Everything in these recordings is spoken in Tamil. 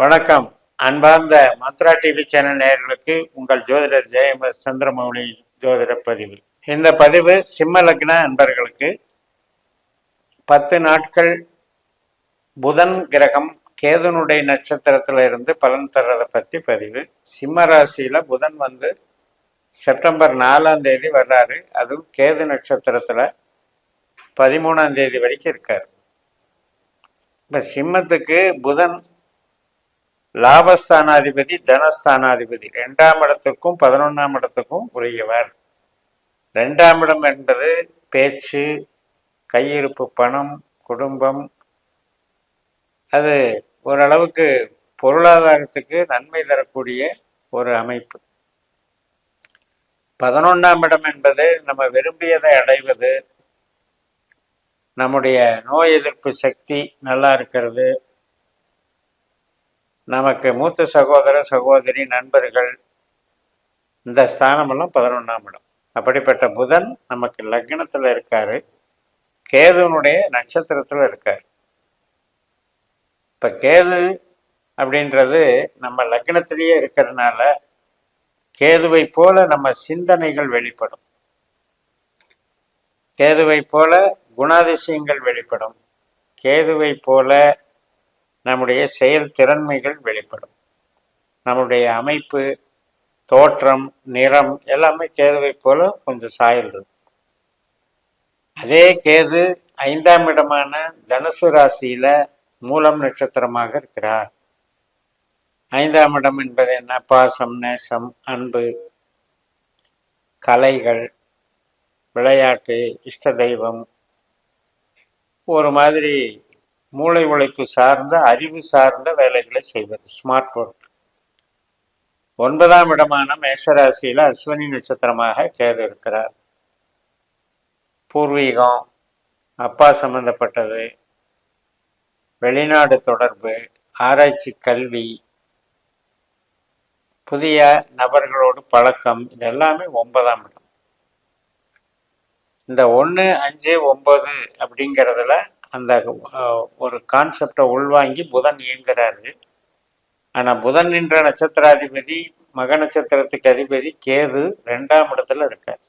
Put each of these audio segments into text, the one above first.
வணக்கம். அன்பார்ந்த மந்த்ரா டிவி சேனல் நேயர்களுக்கு உங்கள் ஜோதிடர் ஜெயம் எஸ் சந்திரமௌலி ஜோதிட பதிவு. இந்த பதிவு சிம்ம லக்ன அன்பர்களுக்கு பத்து நாட்கள் புதன் கிரகம் கேதுனுடைய நட்சத்திரத்தில் இருந்து பலன் தர்றதை பற்றி பதிவு. சிம்ம ராசியில் புதன் வந்து செப்டம்பர் நாலாம் தேதி வர்றாரு. அதுவும் கேது நட்சத்திரத்தில் பதிமூணாம் தேதி வரைக்கும் இருக்கார். இப்போ சிம்மத்துக்கு புதன் லாபஸ்தானாதிபதி தனஸ்தானாதிபதி. ரெண்டாம் இடத்துக்கும் பதினொன்றாம் இடத்துக்கும் உரியவர். ரெண்டாம் இடம் என்பது பேச்சு கையிருப்பு பணம் குடும்பம். அது ஓரளவுக்கு பொருளாதாரத்துக்கு நன்மை தரக்கூடிய ஒரு அமைப்பு. பதினொன்றாம் இடம் என்பது நம்ம விரும்பியதை அடைவது நம்முடைய நோய் எதிர்ப்பு சக்தி நல்லா இருக்கிறது நமக்கு மூத்த சகோதர சகோதரி நண்பர்கள் இந்த ஸ்தானமெல்லாம் பதினொன்றாம் இடம். அப்படிப்பட்ட புதன் நமக்கு லக்னத்தில் இருக்காரு. கேதுனுடைய நட்சத்திரத்தில் இருக்கார். இப்போ கேது அப்படின்றது நம்ம லக்னத்திலேயே இருக்கிறதுனால கேதுவை போல நம்ம சிந்தனைகள் வெளிப்படும். கேதுவை போல குணாதிசயங்கள் வெளிப்படும். கேதுவை போல நம்முடைய செயல் திறன்மைகள் வெளிப்படும். நம்முடைய அமைப்பு தோற்றம் நிறம் எல்லாமே கேதுவை போல கொஞ்சம் சாயல் இருக்கும். அதே கேது ஐந்தாம் இடமான தனுசு ராசியில மூலம் நட்சத்திரமாக இருக்கிறார். ஐந்தாம் இடம் என்பது என்ன? பாசம் நேசம் அன்பு கலைகள் விளையாட்டு இஷ்ட தெய்வம். ஒரு மாதிரி மூளை உழைப்பு சார்ந்த அறிவு சார்ந்த வேலைகளை செய்வது. ஸ்மார்ட் ஒர்க் ஒன்பதாம் இடமான மேஷராசியில் அஸ்வினி நட்சத்திரமாக கேது இருக்கிறார். பூர்வீகம் அப்பா சம்பந்தப்பட்டது வெளிநாடு தொடர்பு ஆராய்ச்சி கல்வி புதிய நபர்களோடு பழக்கம் இது எல்லாமே ஒன்பதாம் இடம். இந்த ஒன்று அஞ்சு ஒன்பது அப்படிங்கிறதுல அந்த ஒரு கான்செப்டை உள்வாங்கி புதன் இயங்குறாரு. ஆனால் புதன் என்ற நட்சத்திராதிபதி மக நட்சத்திரத்துக்கு அதிபதி கேது ரெண்டாம் இடத்துல இருக்கார்.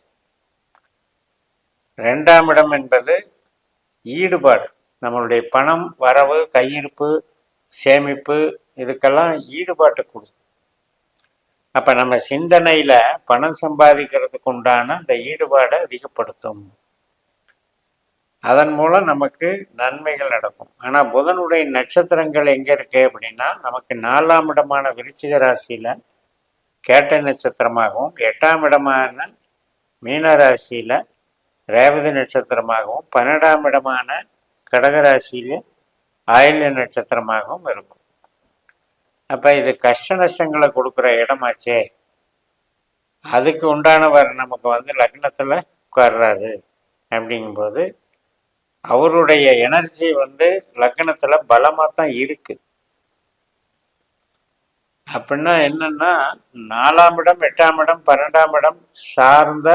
ரெண்டாம் இடம் என்பது ஈடுபாடு. நம்மளுடைய பணம் வரவு கையிருப்பு சேமிப்பு இதுக்கெல்லாம் ஈடுபாட்டு கொடுக்கும் அப்போ நம்ம சிந்தனையில் பணம் சம்பாதிக்கிறதுக்கு உண்டான அந்த ஈடுபாடை அதிகப்படுத்தும். அதன் மூலம் நமக்கு நன்மைகள் நடக்கும். ஆனால் புதனுடைய நட்சத்திரங்கள் எங்கே இருக்கு அப்படின்னா நமக்கு நாலாம் இடமான விருச்சிக ராசியில கேட்டை நட்சத்திரமாகவும் எட்டாம் இடமான மீன ராசியில ரேவதி நட்சத்திரமாகவும் பன்னெண்டாம் இடமான கடகராசியில் ஆயில்ய நட்சத்திரமாகவும் இருக்கும். அப்போ இது கஷ்ட நஷ்டங்களை கொடுக்குற இடமாச்சே. அதுக்கு உண்டானவர் நமக்கு வந்து லக்னத்துல உட்கார்றாரு. அப்படிங்கும்போது அவருடைய எனர்ஜி வந்து லக்னத்துல பலமா தான் இருக்கு. அப்படின்னா என்னன்னா நாலாம் இடம் எட்டாம் இடம் பன்னெண்டாம் இடம் சார்ந்த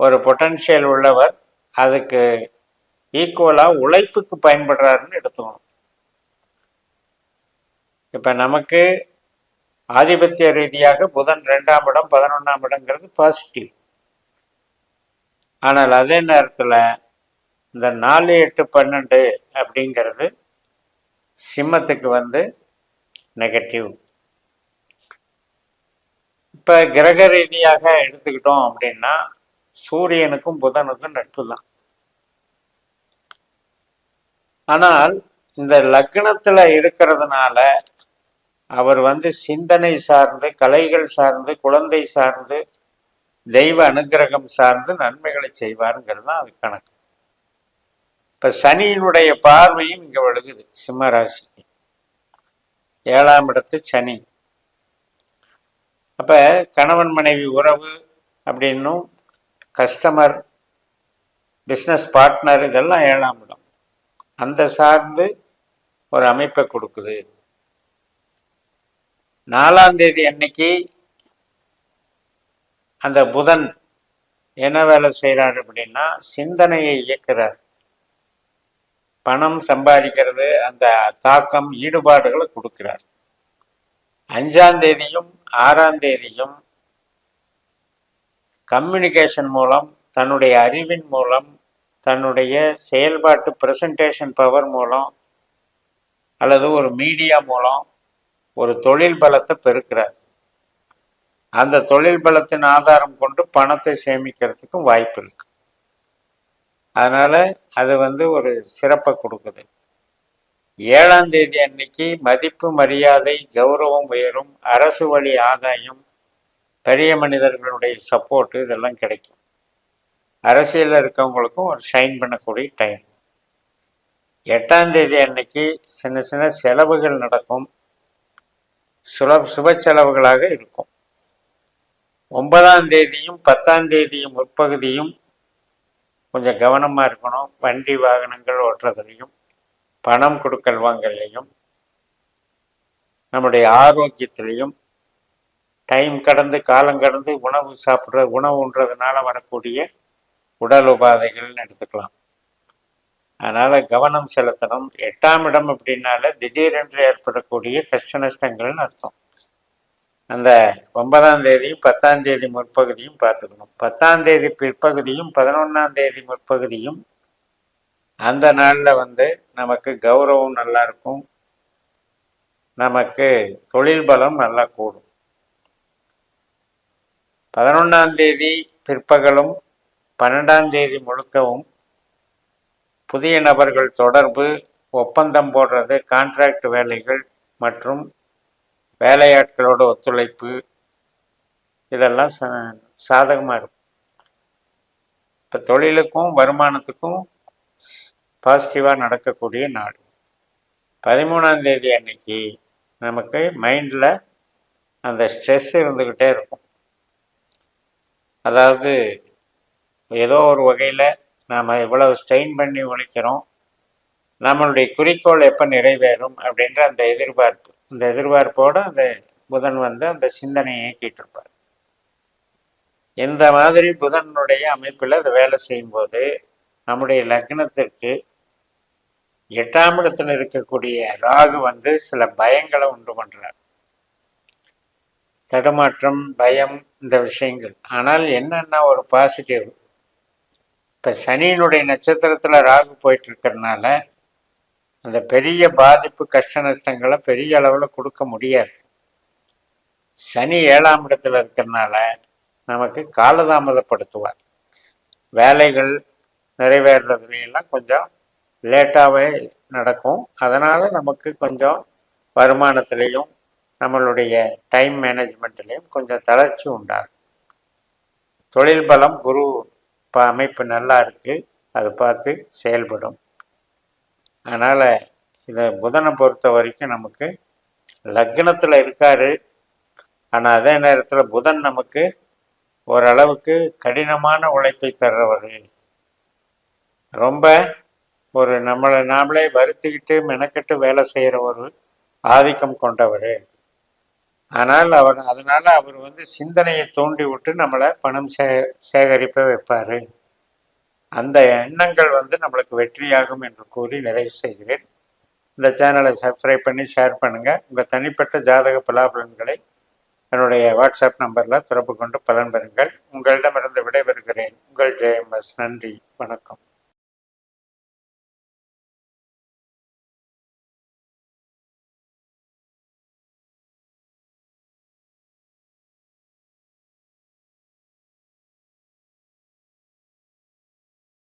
ஒரு பொட்டன்ஷியல் உள்ளவர் அதுக்கு ஈக்குவலா உழைப்புக்கு பயன்படுறாருன்னு எடுத்துக்கணும். இப்ப நமக்கு ஆதிபத்திய ரீதியாக புதன் ரெண்டாம் இடம் பதினொன்றாம் இடங்கிறது பாசிட்டிவ் ஆனால் அதே நேரத்தில் இந்த நாலு எட்டு பன்னெண்டு அப்படிங்கிறது சிம்மத்துக்கு வந்து நெகட்டிவ் இப்போ கிரக ரீதியாக எடுத்துக்கிட்டோம் அப்படின்னா சூரியனுக்கும் புதனுக்கும் நட்பு தான். ஆனால் இந்த லக்னத்துல இருக்கிறதுனால அவர் வந்து சிந்தனை சார்ந்து கலைகள் சார்ந்து குழந்தை சார்ந்து தெய்வ அனுக்கிரகம் சார்ந்து நன்மைகளை செய்வாருங்கிறது தான் அது கணக்கு. இப்ப சனியினுடைய பார்வையும் இங்க விழுகுது சிம்ம ராசிக்கு ஏழாம் இடத்து சனி. அப்ப கணவன் மனைவி உறவு அப்படின்னும் கஸ்டமர் பிஸ்னஸ் பார்ட்னர் இதெல்லாம் ஏழாம் இடம். அந்த சார்ந்து ஒரு அமைப்பை கொடுக்குது. நாலாம் தேதி அன்னைக்கு அந்த புதன் என்ன வேலை செய்கிறார் அப்படின்னா சிந்தனையை இயக்கிறார். பணம் சம்பாதிக்கிறது அந்த தாக்கம் ஈடுபாடுகளை கொடுக்கிறார். அஞ்சாம் தேதியும் ஆறாம் தேதியும் கம்யூனிகேஷன் மூலம் தன்னுடைய அறிவின் மூலம் தன்னுடைய செயல்பாட்டு பிரசன்டேஷன் பவர் மூலம் அல்லது ஒரு மீடியா மூலம் ஒரு தொழில் பலத்தை பெருக்கிறார் அந்த தொழில் பலத்தின் ஆதாரம் கொண்டு பணத்தை சேமிக்கிறதுக்கும் வாய்ப்பு இருக்கு. அதனால் அது வந்து ஒரு சிறப்பை கொடுக்குது. ஏழாம் தேதி அன்னைக்கு மதிப்பு மரியாதை கௌரவம் உயரும் அரசு வழி ஆதாயம் பெரிய மனிதர்களுடைய சப்போர்ட்டு இதெல்லாம் கிடைக்கும். அரசியலில் இருக்கவங்களுக்கும் ஒரு ஷைன் பண்ணக்கூடிய டைம் எட்டாம் தேதி அன்னைக்கு சின்ன சின்ன செலவுகள் நடக்கும். சுல சுப செலவுகளாக இருக்கும். ஒன்பதாம் தேதியும் பத்தாம் தேதியும் முற்பகுதியும் கொஞ்சம் கவனமாக இருக்கணும். வண்டி வாகனங்கள் ஓட்டுறதுலையும் பணம் கொடுக்கல் வாங்கலையும் நம்முடைய ஆரோக்கியத்திலையும் டைம் கடந்து காலம் கடந்து உணவு சாப்பிட்ற உணவு உண்றதுனால வரக்கூடிய உடல் உபாதைகள்னு எடுத்துக்கலாம். அதனால் கவனம் செலுத்தணும். எட்டாம் இடம் அப்படின்னால திடீரென்று ஏற்படக்கூடிய கஷ்ட நஷ்டங்கள்னு அர்த்தம். அந்த ஒன்பதாம் தேதியும் பத்தாம் தேதி முற்பகுதியும் பார்த்துக்கணும். பத்தாம் தேதி பிற்பகுதியும் பதினொன்றாம் தேதி முற்பகுதியும் அந்த நாளில் வந்து நமக்கு கௌரவம் நல்லா இருக்கும். நமக்கு தொழில் பலம் நல்லா கூடும். பதினொன்றாம் தேதி பிற்பகலும் பன்னெண்டாம் தேதி முழுக்கவும் புதிய நபர்கள் தொடர்பு ஒப்பந்தம் போடுறது கான்ட்ராக்ட் வேலைகள் மற்றும் வேலையாட்களோட ஒத்துழைப்பு இதெல்லாம் சாதகமாக இருக்கும். இப்போ தொழிலுக்கும் வருமானத்துக்கும் பாசிட்டிவாக நடக்கக்கூடிய நாடு பதிமூணாம் தேதி அன்னைக்கு நமக்கு மைண்டில் அந்த ஸ்ட்ரெஸ் இருந்துக்கிட்டே இருக்கும். அதாவது ஏதோ ஒரு வகையில் நாம் இவ்வளவு ஸ்ட்ரெயின் பண்ணி உழைக்கிறோம். நம்மளுடைய குறிக்கோள் எப்போ நிறைவேறும் அப்படின்ற அந்த எதிர்பார்ப்பு. அந்த எதிர்பார்ப்போடு அந்த புதன் வந்து அந்த சிந்தனையை இயக்கிட்டு இருப்பார் இந்த மாதிரி புதனுடைய அமைப்பில் அது வேலை செய்யும்போது நம்முடைய லக்னத்திற்கு எட்டாம் இடத்தில் இருக்கக்கூடிய ராகு வந்து சில பயங்களை உண்டு பண்ணுறார் தடுமாற்றம் பயம் இந்த விஷயங்கள். ஆனால் என்னென்ன ஒரு பாசிட்டிவ் இப்போ சனியினுடைய நட்சத்திரத்தில் ராகு போயிட்டு இருக்கிறதுனால அந்த பெரிய பாதிப்பு கஷ்ட நஷ்டங்களை பெரிய அளவில் கொடுக்க முடியாது. சனி ஏழாம் இடத்துல இருக்கிறனால நமக்கு காலதாமதப்படுத்துவார். வேலைகள் நிறைவேறதுலாம் கொஞ்சம் லேட்டாகவே நடக்கும். அதனால் நமக்கு கொஞ்சம் வருமானத்திலையும் நம்மளுடைய டைம் மேனேஜ்மெண்ட்லேயும் கொஞ்சம் தளர்ச்சி உண்டாகும். தொழில் பலம் குரு அமைப்பு நல்லா இருக்குது அதை பார்த்து செயல்படும். அதனால் இதை புதனை பொறுத்த வரைக்கும் நமக்கு லக்னத்தில் இருக்கார். ஆனால் அதே நேரத்தில் புதன் நமக்கு ஓரளவுக்கு கடினமான உழைப்பை தர்றவர். ரொம்ப ஒரு நம்மளை நாமளே வருத்திக்கிட்டு மெனக்கெட்டு வேலை செய்கிற ஒரு ஆதிக்கம் கொண்டவர். ஆனால் அவர் அதனால் அவர் வந்து சிந்தனையை தூண்டி விட்டு நம்மளை பணம் சே சேகரிப்ப வைப்பார். அந்த எண்ணங்கள் வந்து நம்மளுக்கு வெற்றியாகும் என்று கூறி நிறைவு செய்கிறேன். இந்த சேனலை சப்ஸ்கிரைப் பண்ணி ஷேர் பண்ணுங்கள் உங்கள் தனிப்பட்ட ஜாதக பலாபலன்களை என்னுடைய வாட்ஸ்அப் நம்பரில் தொடர்பு கொண்டு பலன் பெறுங்கள். உங்களிடமிருந்து விடைபெறுகிறேன். உங்கள் ஜெயம் எஸ் நன்றி. வணக்கம்.